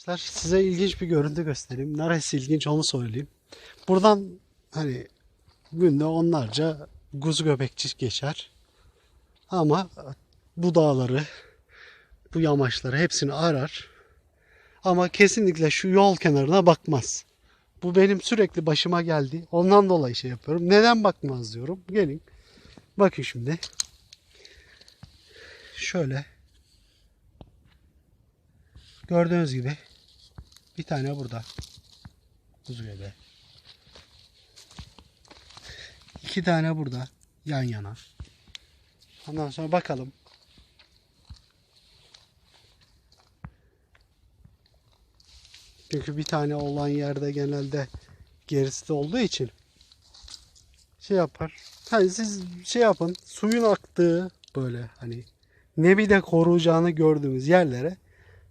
Arkadaşlar size ilginç bir görüntü göstereyim. Neresi ilginç onu söyleyeyim. Buradan hani günde onlarca kuzu göbekçi geçer. Ama bu dağları, bu yamaçları hepsini arar. Ama kesinlikle şu yol kenarına bakmaz. Bu benim sürekli başıma geldi. Ondan dolayı şey yapıyorum. Neden bakmaz diyorum. Gelin. Bakın şimdi. Şöyle. Gördüğünüz gibi bir tane burada. Kuzu göbeği. İki tane burada yan yana. Ondan sonra bakalım. Çünkü bir tane olan yerde genelde gerisi de olduğu için şey yapar. Hani siz şey yapın. Suyun aktığı böyle hani nebi de koruyacağını gördüğümüz yerlere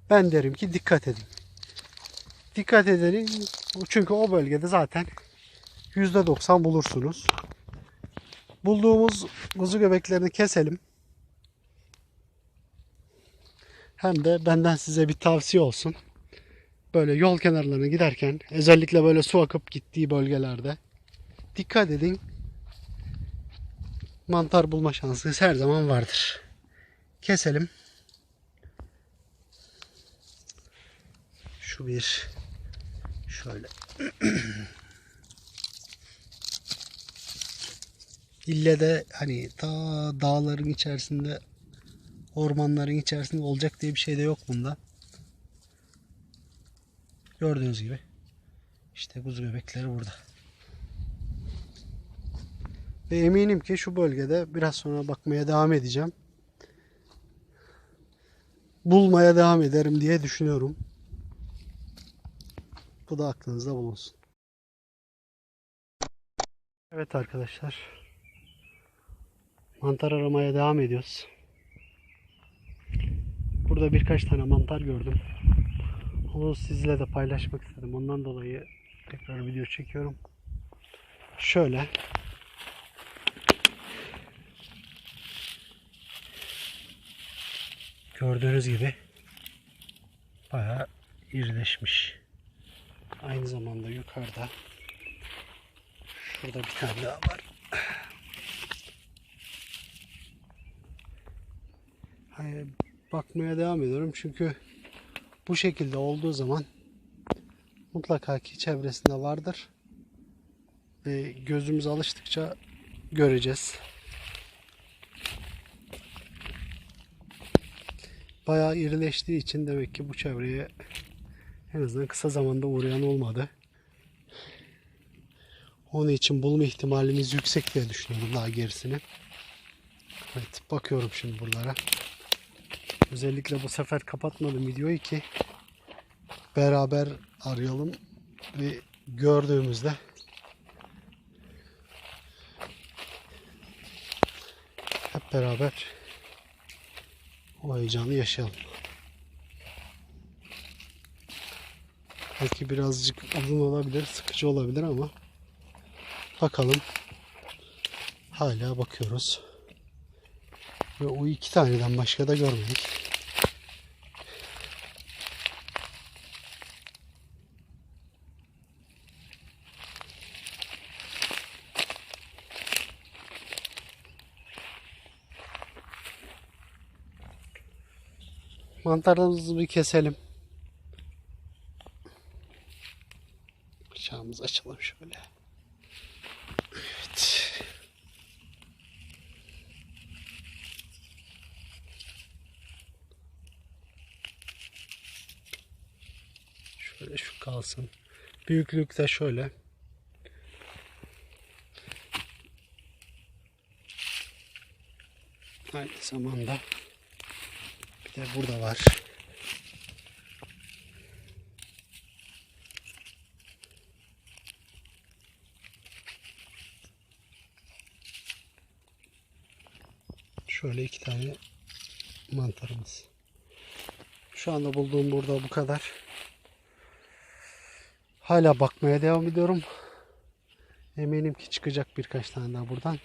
ben derim ki dikkat edin. Dikkat edelim. Çünkü o bölgede zaten %90 bulursunuz. Bulduğumuz kuzu göbeklerini keselim. Hem de benden size bir tavsiye olsun. Böyle yol kenarlarına giderken özellikle böyle su akıp gittiği bölgelerde dikkat edin. Mantar bulma şansınız her zaman vardır. Keselim. Şu bir şöyle İlle de hani ta dağların içerisinde ormanların içerisinde olacak diye bir şey de yok bunda. Gördüğünüz gibi işte kuzu bebekleri burada. Ve eminim ki şu bölgede biraz sonra bakmaya devam edeceğim. Bulmaya devam ederim diye düşünüyorum. Bu da aklınızda bulunsun. Evet arkadaşlar. Mantar aramaya devam ediyoruz. Burada birkaç tane mantar gördüm. Onu sizle de paylaşmak istedim. Ondan dolayı tekrar video çekiyorum. Şöyle. Gördüğünüz gibi bayağı irileşmiş. Aynı zamanda yukarıda şurada bir tane daha var. Hani bakmaya devam ediyorum çünkü bu şekilde olduğu zaman mutlaka ki çevresinde vardır. Ve gözümüz alıştıkça göreceğiz. Bayağı irileştiği için demek ki bu çevreye en azından kısa zamanda uğrayan olmadı. Onun için bulma ihtimalimiz yüksek diye düşünüyorum daha gerisini. Evet bakıyorum şimdi buralara. Özellikle bu sefer kapatmadım videoyu ki beraber arayalım ve gördüğümüzde hep beraber o heyecanı yaşayalım. Belki birazcık uzun olabilir, sıkıcı olabilir ama bakalım. Hala bakıyoruz. Ve o iki taneden başka da görmedik. Mantarlarımızı bir keselim. Bıçağımızı açalım şöyle. Evet. Şöyle şu kalsın. Büyüklük de şöyle. Aynı zamanda bir de burada var. Şöyle iki tane mantarımız. Şu anda bulduğum burada bu kadar. Hala bakmaya devam ediyorum. Eminim ki çıkacak birkaç tane daha buradan.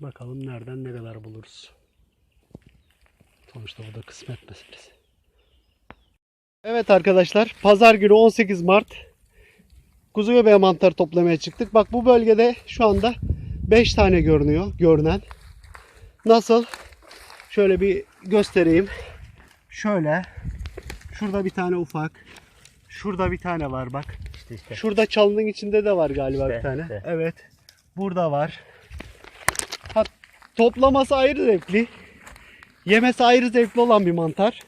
Bakalım nereden ne kadar buluruz. Sonuçta bu da kısmet meselesi. Evet arkadaşlar pazar günü 18 Mart Kuzugöbeğe mantarı toplamaya çıktık. Bak bu bölgede şu anda 5 tane görünüyor görünen. Nasıl? Şöyle bir göstereyim. Şöyle. Şurada bir tane ufak. Şurada bir tane var bak. İşte işte. Şurada çalının içinde de var galiba İşte, bir tane. işte. Evet. Burada var. Ha, toplaması ayrı zevkli. Yemesi ayrı zevkli olan bir mantar.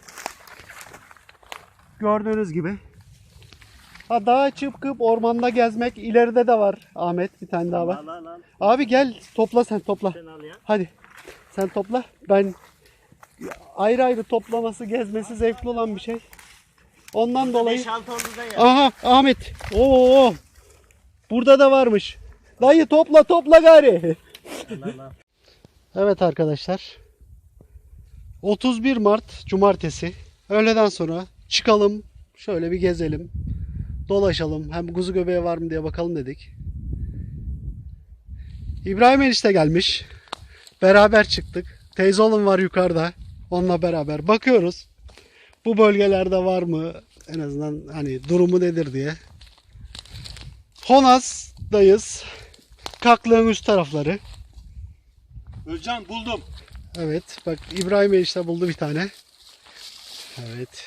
Gördüğünüz gibi. Ha dağa çıkıp ormanda gezmek ileride de var Ahmet bir tane daha var. Al al al. Abi gel topla sen topla. Sen al ya. Hadi sen topla. Ben ayrı ayrı toplaması, gezmesi zevkli olan bir şey. Ondan dolayı 5-6 oldu da ya. Aha Ahmet. Oo. Burada da varmış. Dayı topla topla gari. Al, al, al. Evet arkadaşlar. 31 Mart Cumartesi. Öğleden sonra çıkalım. Şöyle bir gezelim. Dolaşalım. Hem kuzu göbeği var mı diye bakalım dedik. İbrahim enişte gelmiş. Beraber çıktık. Teyze oğlum var yukarıda. Onunla beraber bakıyoruz. Bu bölgelerde var mı? En azından hani durumu nedir diye. Honaz'dayız. Kaklığın üst tarafları. Özcan buldum. Evet bak İbrahim enişte buldu bir tane. Evet.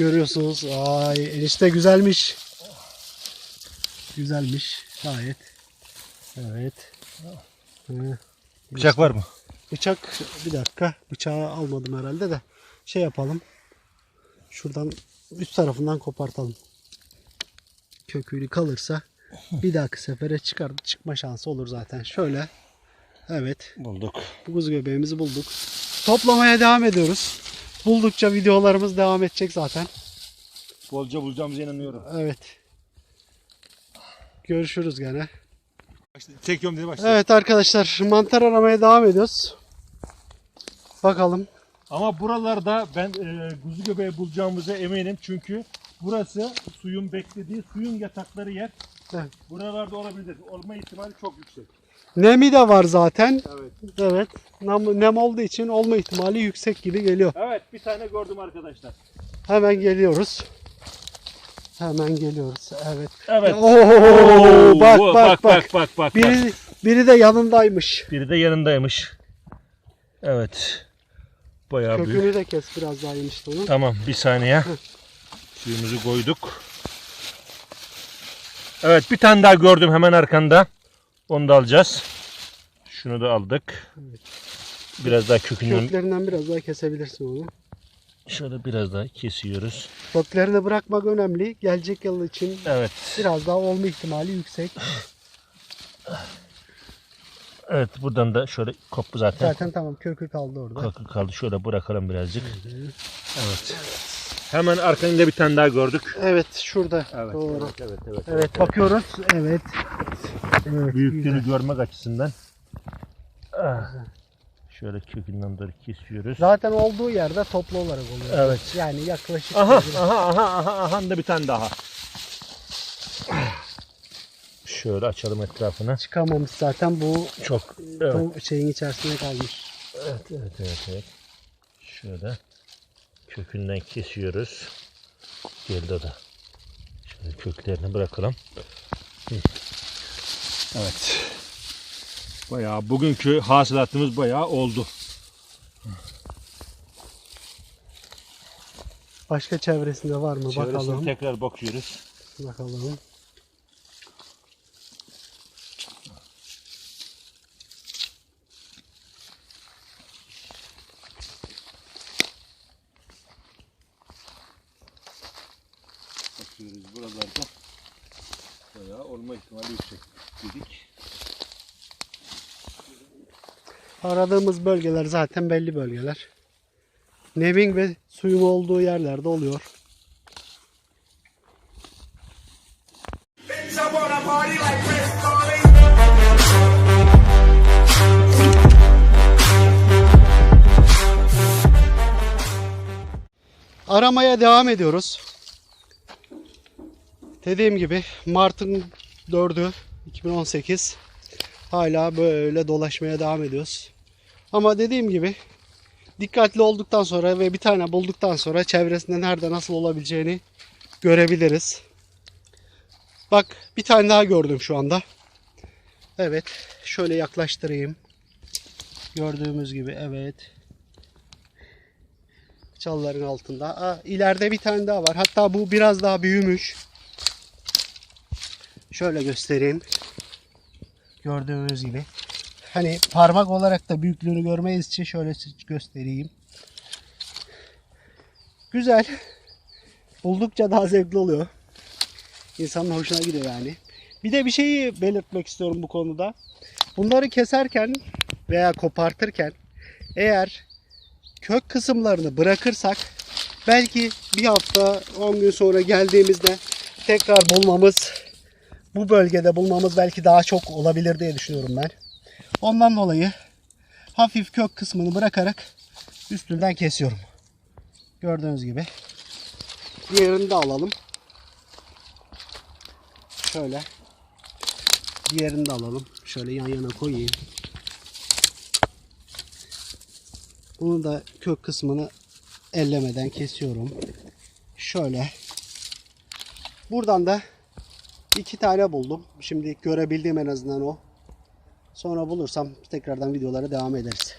Görüyorsunuz. Ay enişte güzelmiş. Güzelmiş. Gayet. Evet. Hı. Bıçak var mı? Bıçak bir dakika. Bıçağı almadım herhalde de. Şey yapalım. Şuradan üst tarafından kopartalım. Köküyle kalırsa bir dahaki sefere çıkar çıkma şansı olur zaten. Şöyle. Evet. Bulduk. Bu kuzu göbeğimizi bulduk. Toplamaya devam ediyoruz. Buldukça videolarımız devam edecek zaten. Bolca bulacağımıza inanıyorum. Evet. Görüşürüz gene. Çekiyorum dedi başladı. Evet arkadaşlar mantar aramaya devam ediyoruz. Bakalım. Ama buralarda ben e, kuzu göbeği bulacağımıza eminim çünkü burası suyun beklediği suyun yatakları yer. Evet. Buralarda olabilir. Olma ihtimali çok yüksek. Nemi de var zaten. Evet. Evet. Nem, nem olduğu için olma ihtimali yüksek gibi geliyor. Evet bir tane gördüm arkadaşlar. Hemen geliyoruz. Hemen geliyoruz. Evet. Evet. Oo, bak, Oo, bak bak bak bak bak. Biri biri de yanındaymış. Biri de yanındaymış. Evet. Bayağı büyük. Kökünü de kes biraz daha onun. Tamam bir saniye. Suyumuzu koyduk. Evet bir tane daha gördüm hemen arkanda. Onu da alacağız. Şunu da aldık. Biraz daha kökünden Köklerinden biraz daha kesebilirsin onu. şöyle biraz daha kesiyoruz. Köklerini bırakmak önemli. Gelecek yıl için Evet. biraz daha olma ihtimali yüksek. Evet buradan da şöyle koptu zaten. Zaten tamam kökü kaldı orada. Kalk- kaldı şöyle bırakalım birazcık. Evet. Hemen arkasında bir tane daha gördük. Evet şurada. Evet. Doğru. Evet, evet, evet. Evet bakıyoruz. Evet. Evet. Büyüklüğünü güzel. görmek açısından. Ah. Şöyle kökünden doğru kesiyoruz. Zaten olduğu yerde toplu olarak oluyor. Evet. Yani yaklaşık. Aha, aha, aha, aha, aha da bir tane daha. Şöyle açalım etrafını. Çıkamamış zaten bu, Çok. Evet, bu şeyin içerisinde kalmış. evet, evet, evet. evet. Şöyle kökünden kesiyoruz. Geldi o da. Şöyle köklerini bırakalım. Hı. Evet. Bayağı bugünkü hasılatımız bayağı oldu. Başka çevresinde var mı Çevresine bakalım. tekrar bakıyoruz. Bakalım. Bakıyoruz buralarda bayağı olma ihtimali yüksek dedik. Aradığımız bölgeler zaten belli bölgeler. Nemin ve suyun olduğu yerlerde oluyor. Aramaya devam ediyoruz. Dediğim gibi Mart'ın 4'ü 2018. Hala böyle dolaşmaya devam ediyoruz. Ama dediğim gibi dikkatli olduktan sonra ve bir tane bulduktan sonra çevresinde nerede nasıl olabileceğini görebiliriz. Bak bir tane daha gördüm şu anda. Evet şöyle yaklaştırayım. Gördüğümüz gibi evet. Çalıların altında. Aa, ileride bir tane daha var. Hatta bu biraz daha büyümüş. Şöyle göstereyim. Gördüğünüz gibi. Hani parmak olarak da büyüklüğünü görmeyiz için şöyle göstereyim. Güzel. Buldukça daha zevkli oluyor. İnsanın hoşuna gidiyor yani. Bir de bir şeyi belirtmek istiyorum bu konuda. Bunları keserken veya kopartırken eğer kök kısımlarını bırakırsak belki bir hafta 10 gün sonra geldiğimizde tekrar bulmamız bu bölgede bulmamız belki daha çok olabilir diye düşünüyorum ben. Ondan dolayı hafif kök kısmını bırakarak üstünden kesiyorum. Gördüğünüz gibi. Diğerini de alalım. Şöyle. Diğerini de alalım. Şöyle yan yana koyayım. Bunu da kök kısmını ellemeden kesiyorum. Şöyle. Buradan da iki tane buldum. Şimdi görebildiğim en azından o. Sonra bulursam tekrardan videolara devam ederiz.